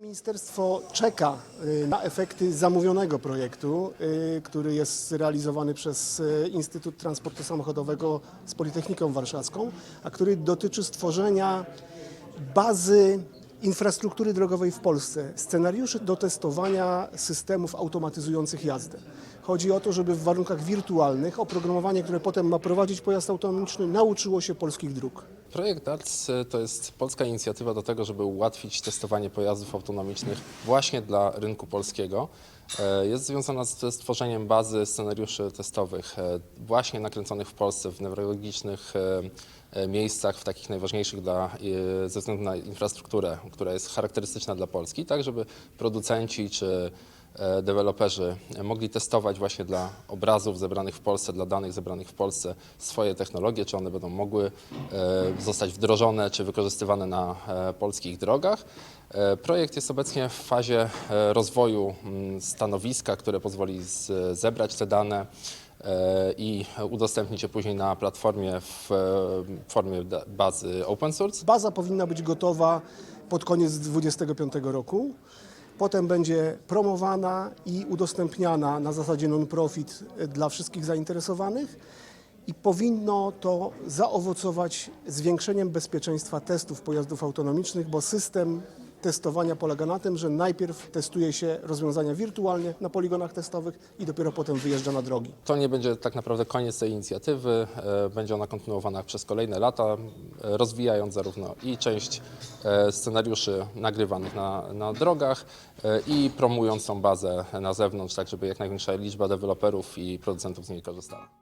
Ministerstwo czeka y, na efekty zamówionego projektu, y, który jest realizowany przez y, Instytut Transportu Samochodowego z Politechniką Warszawską, a który dotyczy stworzenia bazy infrastruktury drogowej w Polsce, scenariuszy do testowania systemów automatyzujących jazdę. Chodzi o to, żeby w warunkach wirtualnych oprogramowanie, które potem ma prowadzić pojazd autonomiczny, nauczyło się polskich dróg. Projekt DARTS to jest polska inicjatywa do tego, żeby ułatwić testowanie pojazdów autonomicznych właśnie dla rynku polskiego. E, Jest związana z stworzeniem bazy scenariuszy testowych e, właśnie nakręconych w Polsce w newralgicznych e, e, miejscach, w takich najważniejszych dla, e, ze względu na infrastrukturę, która jest charakterystyczna dla Polski, tak żeby producenci czy e, deweloperzy mogli testować właśnie dla obrazów zebranych w Polsce, dla danych zebranych w Polsce swoje technologie, czy one będą mogły e, zostać wdrożone czy wykorzystywane na e, polskich drogach. E, Projekt jest obecnie w fazie e, rozwoju mm, stanowiska, które pozwoli zebrać te dane e, i udostępnić je później na platformie w e, formie bazy open source. Baza powinna być gotowa pod koniec 2025 roku. Potem będzie promowana i udostępniana na zasadzie non-profit dla wszystkich zainteresowanych. I powinno to zaowocować zwiększeniem bezpieczeństwa testów pojazdów autonomicznych, bo system testowania polega na tym, że najpierw testuje się rozwiązania wirtualnie na poligonach testowych i dopiero potem wyjeżdża na drogi. To nie będzie tak naprawdę koniec tej inicjatywy. E, Będzie ona kontynuowana przez kolejne lata, e, rozwijając zarówno i część e, scenariuszy nagrywanych na, na drogach i promując tą bazę na zewnątrz, tak żeby jak największa liczba deweloperów i producentów z niej korzystała.